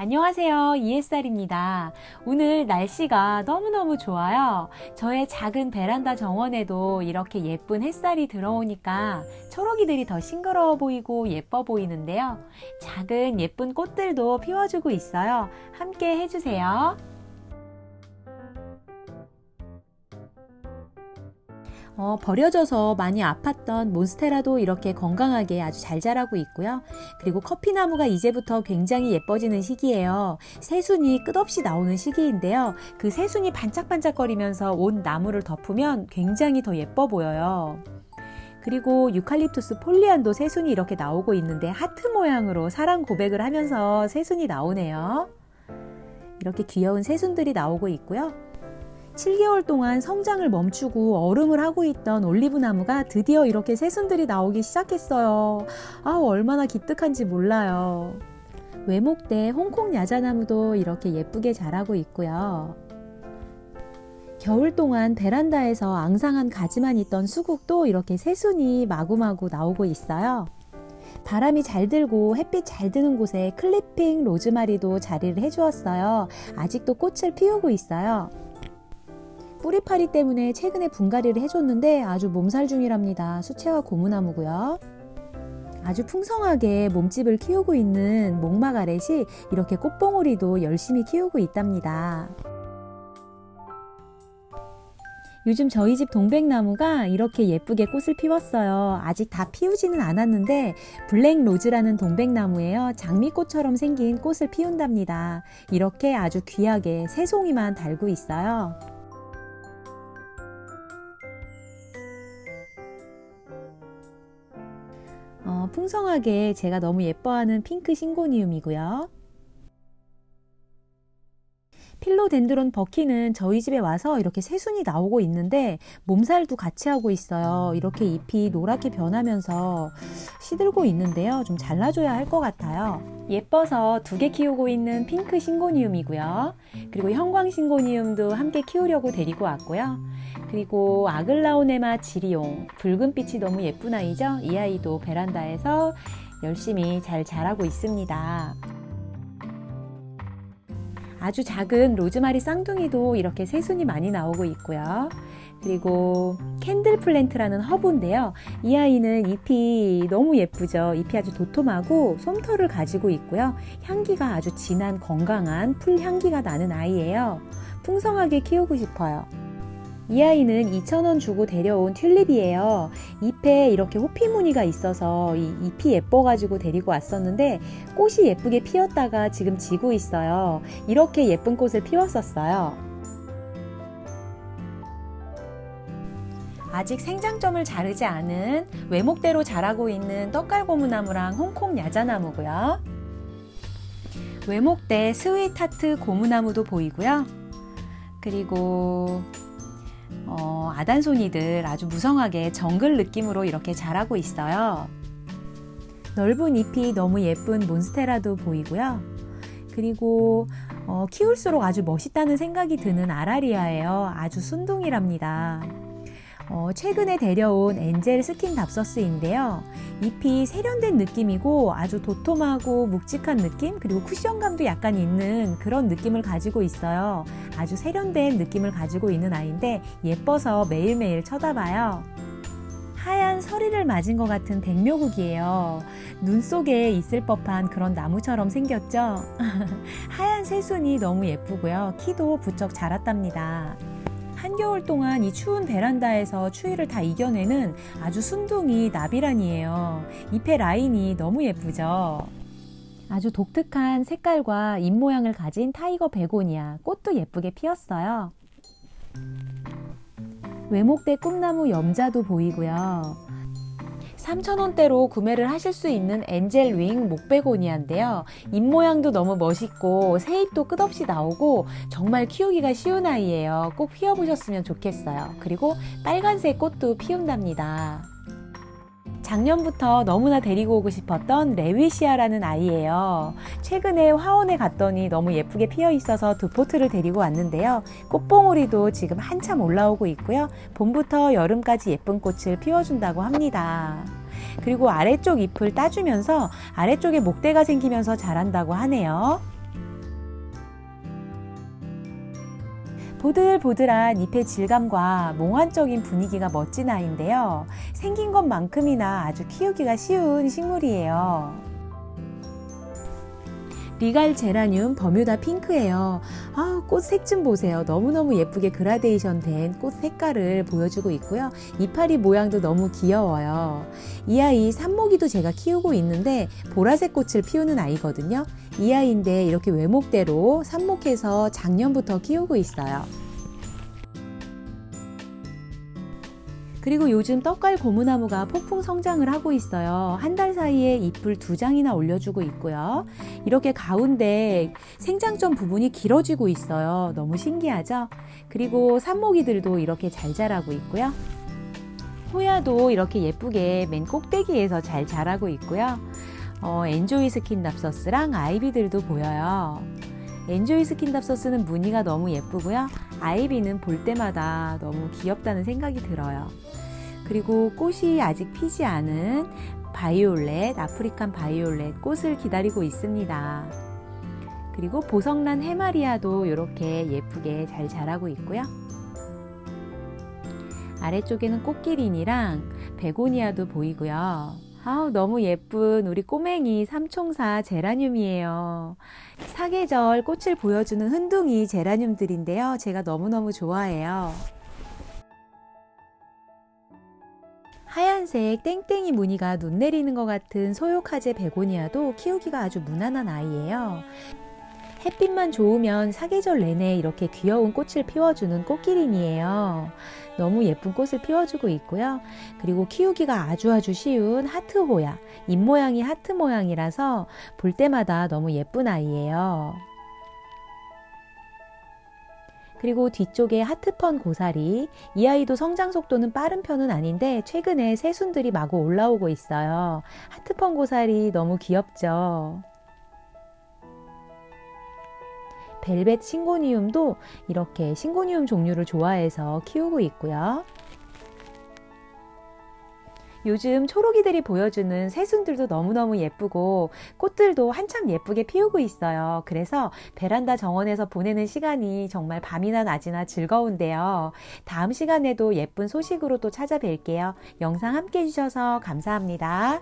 안녕하세요. 이햇살입니다. 오늘 날씨가 너무너무 좋아요. 저의 작은 베란다 정원에도 이렇게 예쁜 햇살이 들어오니까 초록이들이 더 싱그러워 보이고 예뻐 보이는데요. 작은 예쁜 꽃들도 피워주고 있어요. 함께 해주세요. 어, 버려져서 많이 아팠던 몬스테라도 이렇게 건강하게 아주 잘 자라고 있고요. 그리고 커피나무가 이제부터 굉장히 예뻐지는 시기예요. 새순이 끝없이 나오는 시기인데요. 그 새순이 반짝반짝거리면서 온 나무를 덮으면 굉장히 더 예뻐 보여요. 그리고 유칼립투스 폴리안도 새순이 이렇게 나오고 있는데 하트 모양으로 사랑 고백을 하면서 새순이 나오네요. 이렇게 귀여운 새순들이 나오고 있고요. 7개월 동안 성장을 멈추고 얼음을 하고 있던 올리브 나무가 드디어 이렇게 새순들이 나오기 시작했어요. 아, 얼마나 기특한지 몰라요. 외목대 홍콩 야자나무도 이렇게 예쁘게 자라고 있고요. 겨울 동안 베란다에서 앙상한 가지만 있던 수국도 이렇게 새순이 마구마구 나오고 있어요. 바람이 잘 들고 햇빛 잘 드는 곳에 클리핑 로즈마리도 자리를 해주었어요. 아직도 꽃을 피우고 있어요. 뿌리파리 때문에 최근에 분갈이를 해줬는데 아주 몸살 중이랍니다. 수채화 고무나무고요. 아주 풍성하게 몸집을 키우고 있는 목마가렛이 이렇게 꽃봉오리도 열심히 키우고 있답니다. 요즘 저희 집 동백나무가 이렇게 예쁘게 꽃을 피웠어요. 아직 다 피우지는 않았는데 블랙 로즈라는 동백나무예요. 장미꽃처럼 생긴 꽃을 피운답니다. 이렇게 아주 귀하게 새송이만 달고 있어요. 어, 풍성하게 제가 너무 예뻐하는 핑크 신고니움이고요. 필로덴드론 버키는 저희 집에 와서 이렇게 새순이 나오고 있는데 몸살도 같이 하고 있어요. 이렇게 잎이 노랗게 변하면서 시들고 있는데요. 좀 잘라줘야 할 것 같아요. 예뻐서 두 개 키우고 있는 핑크 신고니움이고요. 그리고 형광 신고니움도 함께 키우려고 데리고 왔고요. 그리고 아글라오네마 지리용 붉은빛이 너무 예쁜 아이죠. 이 아이도 베란다에서 열심히 잘 자라고 있습니다. 아주 작은 로즈마리 쌍둥이도 이렇게 새순이 많이 나오고 있고요. 그리고 캔들 플랜트라는 허브인데요. 이 아이는 잎이 너무 예쁘죠. 잎이 아주 도톰하고 솜털을 가지고 있고요. 향기가 아주 진한 건강한 풀 향기가 나는 아이예요. 풍성하게 키우고 싶어요. 이 아이는 2,000원 주고 데려온 튤립이에요. 잎에 이렇게 호피 무늬가 있어서 이 잎이 예뻐가지고 데리고 왔었는데 꽃이 예쁘게 피었다가 지금 지고 있어요. 이렇게 예쁜 꽃을 피웠었어요. 아직 생장점을 자르지 않은 외목대로 자라고 있는 떡갈고무나무랑 홍콩 야자나무고요. 외목대 스위타트 고무나무도 보이고요. 그리고 어, 아단소니들 아주 무성하게 정글 느낌으로 이렇게 자라고 있어요. 넓은 잎이 너무 예쁜 몬스테라도 보이고요. 그리고 어, 키울수록 아주 멋있다는 생각이 드는 아라리아예요. 아주 순둥이랍니다. 어, 최근에 데려온 엔젤 스킨 답서스인데요. 잎이 세련된 느낌이고 아주 도톰하고 묵직한 느낌 그리고 쿠션감도 약간 있는 그런 느낌을 가지고 있어요. 아주 세련된 느낌을 가지고 있는 아이인데 예뻐서 매일매일 쳐다봐요. 하얀 서리를 맞은 것 같은 백묘국이에요. 눈 속에 있을 법한 그런 나무처럼 생겼죠? 하얀 새순이 너무 예쁘고요. 키도 부쩍 자랐답니다. 한겨울 동안 이 추운 베란다에서 추위를 다 이겨내는 아주 순둥이 나비란이에요. 잎의 라인이 너무 예쁘죠? 아주 독특한 색깔과 잎 모양을 가진 타이거 베고니아. 꽃도 예쁘게 피었어요. 외목대 꿈나무 염자도 보이고요. 3,000원대로 구매를 하실 수 있는 엔젤 윙 목베고니아인데요. 잎 모양도 너무 멋있고 새잎도 끝없이 나오고 정말 키우기가 쉬운 아이예요. 꼭 피워보셨으면 좋겠어요. 그리고 빨간색 꽃도 피운답니다. 작년부터 너무나 데리고 오고 싶었던 레위시아라는 아이예요. 최근에 화원에 갔더니 너무 예쁘게 피어 있어서 두 포트를 데리고 왔는데요. 꽃봉오리도 지금 한참 올라오고 있고요. 봄부터 여름까지 예쁜 꽃을 피워준다고 합니다. 그리고 아래쪽 잎을 따주면서 아래쪽에 목대가 생기면서 자란다고 하네요. 보들보들한 잎의 질감과 몽환적인 분위기가 멋진 아이인데요. 생긴 것만큼이나 아주 키우기가 쉬운 식물이에요. 리갈 제라늄 버뮤다 핑크예요. 아, 꽃 색 좀 보세요. 너무너무 예쁘게 그라데이션 된 꽃 색깔을 보여주고 있고요. 이파리 모양도 너무 귀여워요. 이 아이 산모기도 제가 키우고 있는데 보라색 꽃을 피우는 아이거든요. 이 아이인데 이렇게 외목대로 삽목해서 작년부터 키우고 있어요. 그리고 요즘 떡갈 고무나무가 폭풍 성장을 하고 있어요. 한 달 사이에 잎을 두 장이나 올려주고 있고요. 이렇게 가운데 생장점 부분이 길어지고 있어요. 너무 신기하죠? 그리고 산모기들도 이렇게 잘 자라고 있고요. 호야도 이렇게 예쁘게 맨 꼭대기에서 잘 자라고 있고요. 어, 엔조이 스킨답서스랑 아이비들도 보여요. 엔조이 스킨답서스는 무늬가 너무 예쁘고요. 아이비는 볼 때마다 너무 귀엽다는 생각이 들어요. 그리고 꽃이 아직 피지 않은 바이올렛, 아프리칸 바이올렛 꽃을 기다리고 있습니다. 그리고 보석란 해마리아도 이렇게 예쁘게 잘 자라고 있고요. 아래쪽에는 꽃기린이랑 베고니아도 보이고요. 아우, 너무 예쁜 우리 꼬맹이 삼총사 제라늄이에요. 사계절 꽃을 보여주는 흔둥이 제라늄들인데요. 제가 너무너무 좋아해요. 하얀색 땡땡이 무늬가 눈 내리는 것 같은 소요카제 베고니아도 키우기가 아주 무난한 아이예요. 햇빛만 좋으면 사계절 내내 이렇게 귀여운 꽃을 피워주는 꽃기린이에요. 너무 예쁜 꽃을 피워주고 있고요. 그리고 키우기가 아주 아주 쉬운 하트 호야. 잎 모양이 하트 모양이라서 볼 때마다 너무 예쁜 아이예요. 그리고 뒤쪽에 하트펀 고사리. 이 아이도 성장 속도는 빠른 편은 아닌데 최근에 새순들이 마구 올라오고 있어요. 하트펀 고사리 너무 귀엽죠? 벨벳 싱고니움도 이렇게 싱고니움 종류를 좋아해서 키우고 있고요. 요즘 초록이들이 보여주는 새순들도 너무너무 예쁘고 꽃들도 한참 예쁘게 피우고 있어요. 그래서 베란다 정원에서 보내는 시간이 정말 밤이나 낮이나 즐거운데요. 다음 시간에도 예쁜 소식으로 또 찾아뵐게요. 영상 함께 해주셔서 감사합니다.